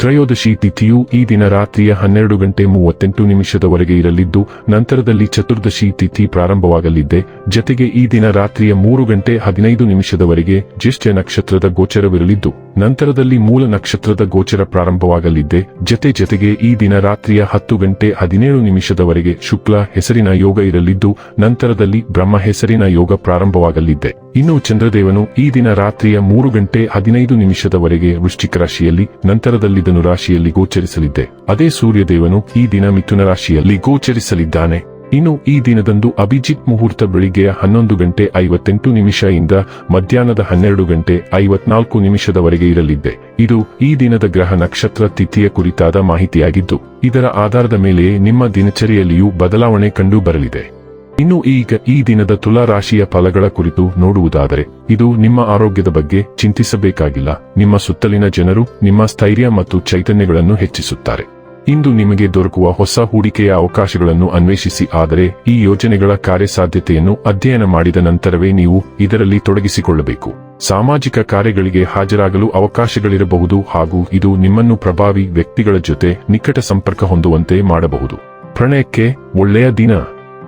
ತ್ರಯೋದಶಿ ತಿಥಿಯು ಈ ದಿನ ರಾತ್ರಿಯ ಹನ್ನೆರಡು ಗಂಟೆ ಮೂವತ್ತೆಂಟು ನಿಮಿಷದವರೆಗೆ ಇರಲಿದ್ದು, ನಂತರದಲ್ಲಿ ಚತುರ್ದಶಿ ತಿಥಿ ಪ್ರಾರಂಭವಾಗಲಿದ್ದೆ. ಜತೆಗೆ ಈ ದಿನ ರಾತ್ರಿಯ ಮೂರು ಗಂಟೆ ಹದಿನೈದು ನಿಮಿಷದವರೆಗೆ ಜ್ಯೇಷ್ಠ ನಕ್ಷತ್ರದ ಗೋಚರವಿರಲಿದ್ದು, ನಂತರದಲ್ಲಿ ಮೂಲ ನಕ್ಷತ್ರದ ಗೋಚರ ಪ್ರಾರಂಭವಾಗಲಿದ್ದೆ. ಜತೆ ಜತೆಗೆ ಈ ದಿನ ರಾತ್ರಿಯ ಹತ್ತು ಗಂಟೆ ಹದಿನೇಳು ನಿಮಿಷದವರೆಗೆ ಶುಕ್ಲ ಹೆಸರಿನ ಯೋಗ ಇರಲಿದ್ದು, ನಂತರದಲ್ಲಿ ಬ್ರಹ್ಮ ಹೆಸರಿನ ಯೋಗ ಪ್ರಾರಂಭವಾಗಲಿದ್ದೆ. ಇನ್ನು ಚಂದ್ರದೇವನು ಈ ದಿನ ರಾತ್ರಿಯ ಮೂರು ಗಂಟೆ ಹದಿನೈದು ನಿಮಿಷದವರೆಗೆ ವೃಶ್ಚಿಕ ರಾಶಿಯಲ್ಲಿ ನಂತರದಲ್ಲಿ ಧನು ರಾಶಿಯಲ್ಲಿ ಗೋಚರಿಸಲಿದ್ದೆ. ಅದೇ ಸೂರ್ಯದೇವನು ಈ ದಿನ ಮಿಥುನ ರಾಶಿಯಲ್ಲಿ ಗೋಚರಿಸಲಿದ್ದಾನೆ. ಇನ್ನು ಈ ದಿನದಂದು ಅಭಿಜಿತ್ ಮುಹೂರ್ತ ಬೆಳಿಗ್ಗೆಯ ಹನ್ನೊಂದು ಗಂಟೆ ಐವತ್ತೆಂಟು ನಿಮಿಷ ಇಂದ ಮಧ್ಯಾಹ್ನದ ಹನ್ನೆರಡು ಗಂಟೆ ಐವತ್ನಾಲ್ಕು ನಿಮಿಷದವರೆಗೆ ಇರಲಿದ್ದೆ. ಇದು ಈ ದಿನದ ಗ್ರಹ ನಕ್ಷತ್ರ ತಿಥಿಯ ಕುರಿತಾದ ಮಾಹಿತಿಯಾಗಿದ್ದು, ಇದರ ಆಧಾರದ ಮೇಲೆಯೇ ನಿಮ್ಮ ದಿನಚರಿಯಲ್ಲಿಯೂ ಬದಲಾವಣೆ ಕಂಡು ಬರಲಿದೆ. ಇನ್ನು ಈಗ ಈ ದಿನದ ತುಲಾ ರಾಶಿಯ ಫಲಗಳ ಕುರಿತು ನೋಡುವುದಾದರೆ, ಇದು ನಿಮ್ಮ ಆರೋಗ್ಯದ ಬಗ್ಗೆ ಚಿಂತಿಸಬೇಕಾಗಿಲ್ಲ. ನಿಮ್ಮ ಸುತ್ತಲಿನ ಜನರು ನಿಮ್ಮ ಸ್ಥೈರ್ಯ ಮತ್ತು ಚೈತನ್ಯಗಳನ್ನು ಹೆಚ್ಚಿಸುತ್ತಾರೆ. ಇಂದು ನಿಮಗೆ ದೊರಕುವ ಹೊಸ ಹೂಡಿಕೆಯ ಅವಕಾಶಗಳನ್ನು ಅನ್ವೇಷಿಸಿ, ಆದರೆ ಈ ಯೋಜನೆಗಳ ಕಾರ್ಯಸಾಧ್ಯತೆಯನ್ನು ಅಧ್ಯಯನ ಮಾಡಿದ ನಂತರವೇ ನೀವು ಇದರಲ್ಲಿ ತೊಡಗಿಸಿಕೊಳ್ಳಬೇಕು. ಸಾಮಾಜಿಕ ಕಾರ್ಯಗಳಿಗೆ ಹಾಜರಾಗಲು ಅವಕಾಶಗಳಿರಬಹುದು ಹಾಗೂ ಇದು ನಿಮ್ಮನ್ನು ಪ್ರಭಾವಿ ವ್ಯಕ್ತಿಗಳ ಜೊತೆ ನಿಕಟ ಸಂಪರ್ಕ ಹೊಂದುವಂತೆ ಮಾಡಬಹುದು. ಪ್ರಣಯಕ್ಕೆ ಒಳ್ಳೆಯ ದಿನ.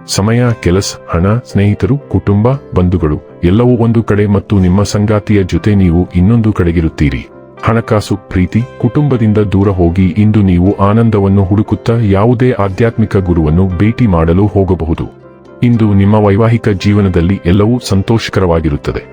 ಸಮಯ, ಕೆಲಸ, ಹಣ, ಸ್ನೇಹಿತರು, ಕುಟುಂಬ, ಬಂಧುಗಳು, ಎಲ್ಲವೂ ಒಂದು ಕಡೆ ಮತ್ತು ನಿಮ್ಮ ಸಂಗಾತಿಯ ಜೊತೆ ನೀವು ಇನ್ನೊಂದು ಕಡೆಗಿರುತ್ತೀರಿ. ಹಣಕಾಸು, ಪ್ರೀತಿ, ಕುಟುಂಬದಿಂದ ದೂರ ಹೋಗಿ ಇಂದು ನೀವು ಆನಂದವನ್ನು ಹುಡುಕುತ್ತಾ ಯಾವುದೇ ಆಧ್ಯಾತ್ಮಿಕ ಗುರುವನ್ನು ಭೇಟಿ ಮಾಡಲು ಹೋಗಬಹುದು. ಇಂದು ನಿಮ್ಮ ವೈವಾಹಿಕ ಜೀವನದಲ್ಲಿ ಎಲ್ಲವೂ ಸಂತೋಷಕರವಾಗಿರುತ್ತದೆ.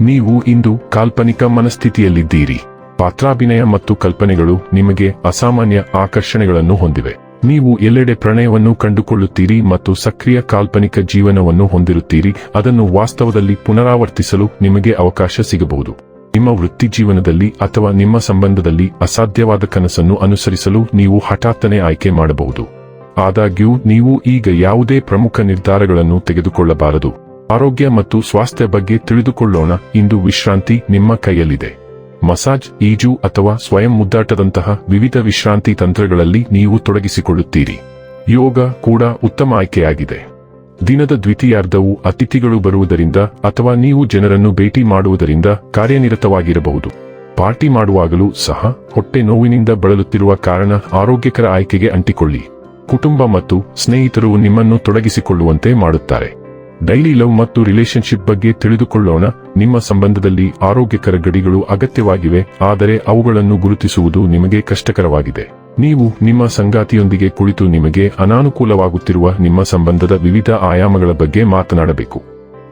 ನೀವು ಇಂದು ಕಾಲ್ಪನಿಕ ಮನಸ್ಥಿತಿಯಲ್ಲಿದ್ದೀರಿ. ಪಾತ್ರಾಭಿನಯ ಮತ್ತು ಕಲ್ಪನೆಗಳು ನಿಮಗೆ ಅಸಾಮಾನ್ಯ ಆಕರ್ಷಣೆಗಳನ್ನು ಹೊಂದಿವೆ. ನೀವು ಎಲ್ಲೆಡೆ ಪ್ರಣಯವನ್ನು ಕಂಡುಕೊಳ್ಳುತ್ತೀರಿ ಮತ್ತು ಸಕ್ರಿಯ ಕಾಲ್ಪನಿಕ ಜೀವನವನ್ನು ಹೊಂದಿರುತ್ತೀರಿ, ಅದನ್ನು ವಾಸ್ತವದಲ್ಲಿ ಪುನರಾವರ್ತಿಸಲು ನಿಮಗೆ ಅವಕಾಶ ಸಿಗಬಹುದು. ನಿಮ್ಮ ವೃತ್ತಿ ಜೀವನದಲ್ಲಿ ಅಥವಾ ನಿಮ್ಮ ಸಂಬಂಧದಲ್ಲಿ ಅಸಾಧ್ಯವಾದ ಕನಸನ್ನು ಅನುಸರಿಸಲು ನೀವು ಹಠಾತ್ತನೆ ಆಯ್ಕೆ ಮಾಡಬಹುದು. ಆದಾಗ್ಯೂ, ನೀವು ಈಗ ಯಾವುದೇ ಪ್ರಮುಖ ನಿರ್ಧಾರಗಳನ್ನು ತೆಗೆದುಕೊಳ್ಳಬಾರದು. ಆರೋಗ್ಯ ಮತ್ತು ಸ್ವಾಸ್ಥ್ಯ ಬಗ್ಗೆ ತಿಳಿದುಕೊಳ್ಳೋಣ, ಇಂದು ವಿಶ್ರಾಂತಿ ನಿಮ್ಮ ಕೈಯಲ್ಲಿದೆ. ಮಸಾಜ್, ಈಜು ಅಥವಾ ಸ್ವಯಂ ಮುದ್ದಾಟದಂತಹ ವಿವಿಧ ವಿಶ್ರಾಂತಿ ತಂತ್ರಗಳಲ್ಲಿ ನೀವು ತೊಡಗಿಸಿಕೊಳ್ಳುತ್ತೀರಿ. ಯೋಗ ಕೂಡ ಉತ್ತಮ ಆಯ್ಕೆಯಾಗಿದೆ. ದಿನದ ದ್ವಿತೀಯಾರ್ಧವು ಅತಿಥಿಗಳು ಬರುವುದರಿಂದ ಅಥವಾ ನೀವು ಜನರನ್ನು ಭೇಟಿ ಮಾಡುವುದರಿಂದ ಕಾರ್ಯನಿರತವಾಗಿರಬಹುದು. ಪಾರ್ಟಿ ಮಾಡುವಾಗಲೂ ಸಹ ಹೊಟ್ಟೆ ನೋವಿನಿಂದ ಬಳಲುತ್ತಿರುವ ಕಾರಣ ಆರೋಗ್ಯಕರ ಆಯ್ಕೆಗೆ ಅಂಟಿಕೊಳ್ಳಿ. ಕುಟುಂಬ ಮತ್ತು ಸ್ನೇಹಿತರು ನಿಮ್ಮನ್ನು ತೊಡಗಿಸಿಕೊಳ್ಳುವಂತೆ ಮಾಡುತ್ತಾರೆ. ಡೈಲಿ ಲವ್ ಮತ್ತು ರಿಲೇಶನ್ಶಿಪ್ ಬಗ್ಗೆ ತಿಳಿದುಕೊಳ್ಳೋಣ. ನಿಮ್ಮ ಸಂಬಂಧದಲ್ಲಿ ಆರೋಗ್ಯಕರ ಗಡಿಗಳು ಅಗತ್ಯವಾಗಿವೆ, ಆದರೆ ಅವುಗಳನ್ನು ಗುರುತಿಸುವುದು ನಿಮಗೆ ಕಷ್ಟಕರವಾಗಿದೆ. ನೀವು ನಿಮ್ಮ ಸಂಗಾತಿಯೊಂದಿಗೆ ಕುಳಿತು ನಿಮಗೆ ಅನಾನುಕೂಲವಾಗುತ್ತಿರುವ ನಿಮ್ಮ ಸಂಬಂಧದ ವಿವಿಧ ಆಯಾಮಗಳ ಬಗ್ಗೆ ಮಾತನಾಡಬೇಕು.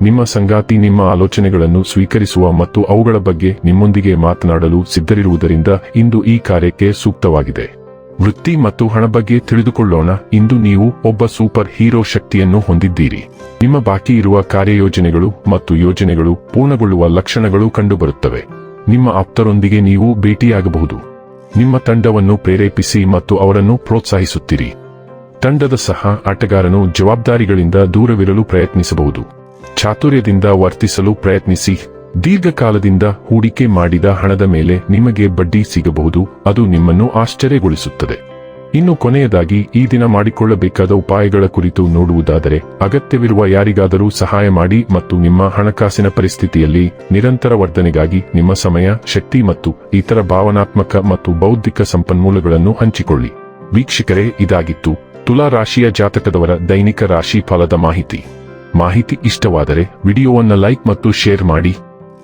ನಿಮ್ಮ ಸಂಗಾತಿ ನಿಮ್ಮ ಆಲೋಚನೆಗಳನ್ನು ಸ್ವೀಕರಿಸುವ ಮತ್ತು ಅವುಗಳ ಬಗ್ಗೆ ನಿಮ್ಮೊಂದಿಗೆ ಮಾತನಾಡಲು ಸಿದ್ಧರಿರುವುದರಿಂದ ಇಂದು ಈ ಕಾರ್ಯಕ್ಕೆ ಸೂಕ್ತವಾಗಿದೆ. ವೃತ್ತಿ ಮತ್ತು ಹಣ ಬಗ್ಗೆ ತಿಳಿದುಕೊಳ್ಳೋಣ. ಇಂದು ನೀವು ಒಬ್ಬ ಸೂಪರ್ ಹೀರೋ ಶಕ್ತಿಯನ್ನು ಹೊಂದಿದ್ದೀರಿ. ನಿಮ್ಮ ಬಾಕಿ ಇರುವ ಕಾರ್ಯಯೋಜನೆಗಳು ಮತ್ತು ಯೋಜನೆಗಳು ಪೂರ್ಣಗೊಳ್ಳುವ ಲಕ್ಷಣಗಳು ಕಂಡುಬರುತ್ತವೆ. ನಿಮ್ಮ ಆಪ್ತರೊಂದಿಗೆ ನೀವು ಭೇಟಿಯಾಗಬಹುದು. ನಿಮ್ಮ ತಂಡವನ್ನು ಪ್ರೇರೇಪಿಸಿ ಮತ್ತು ಅವರನ್ನು ಪ್ರೋತ್ಸಾಹಿಸುತ್ತೀರಿ. ತಂಡದ ಸಹ ಆಟಗಾರನು ಜವಾಬ್ದಾರಿಗಳಿಂದ ದೂರವಿರಲು ಪ್ರಯತ್ನಿಸಬಹುದು. ಚಾತುರ್ಯದಿಂದ ವರ್ತಿಸಲು ಪ್ರಯತ್ನಿಸಿ. ದೀರ್ಘಕಾಲದಿಂದ ಹೂಡಿಕೆ ಮಾಡಿದ ಹಣದ ಮೇಲೆ ನಿಮಗೆ ಬಡ್ಡಿ ಸಿಗಬಹುದು, ಅದು ನಿಮ್ಮನ್ನು ಆಶ್ಚರ್ಯಗೊಳಿಸುತ್ತದೆ. ಇನ್ನು ಕೊನೆಯದಾಗಿ, ಈ ದಿನ ಮಾಡಿಕೊಳ್ಳಬೇಕಾದ ಉಪಾಯಗಳ ಕುರಿತು ನೋಡುವುದಾದರೆ, ಅಗತ್ಯವಿರುವ ಯಾರಿಗಾದರೂ ಸಹಾಯ ಮಾಡಿ ಮತ್ತು ನಿಮ್ಮ ಹಣಕಾಸಿನ ಪರಿಸ್ಥಿತಿಯಲ್ಲಿ ನಿರಂತರ ವರ್ಧನೆಗಾಗಿ ನಿಮ್ಮ ಸಮಯ, ಶಕ್ತಿ ಮತ್ತು ಇತರ ಭಾವನಾತ್ಮಕ ಮತ್ತು ಬೌದ್ಧಿಕ ಸಂಪನ್ಮೂಲಗಳನ್ನು ಹಂಚಿಕೊಳ್ಳಿ. ವೀಕ್ಷಕರೇ, ಇದಾಗಿತ್ತು ತುಲಾ ರಾಶಿಯ ಜಾತಕದವರ ದೈನಿಕ ರಾಶಿ ಫಲದ ಮಾಹಿತಿ. ಮಾಹಿತಿ ಇಷ್ಟವಾದರೆ, ವಿಡಿಯೋವನ್ನು ಲೈಕ್ ಮತ್ತು ಶೇರ್ ಮಾಡಿ.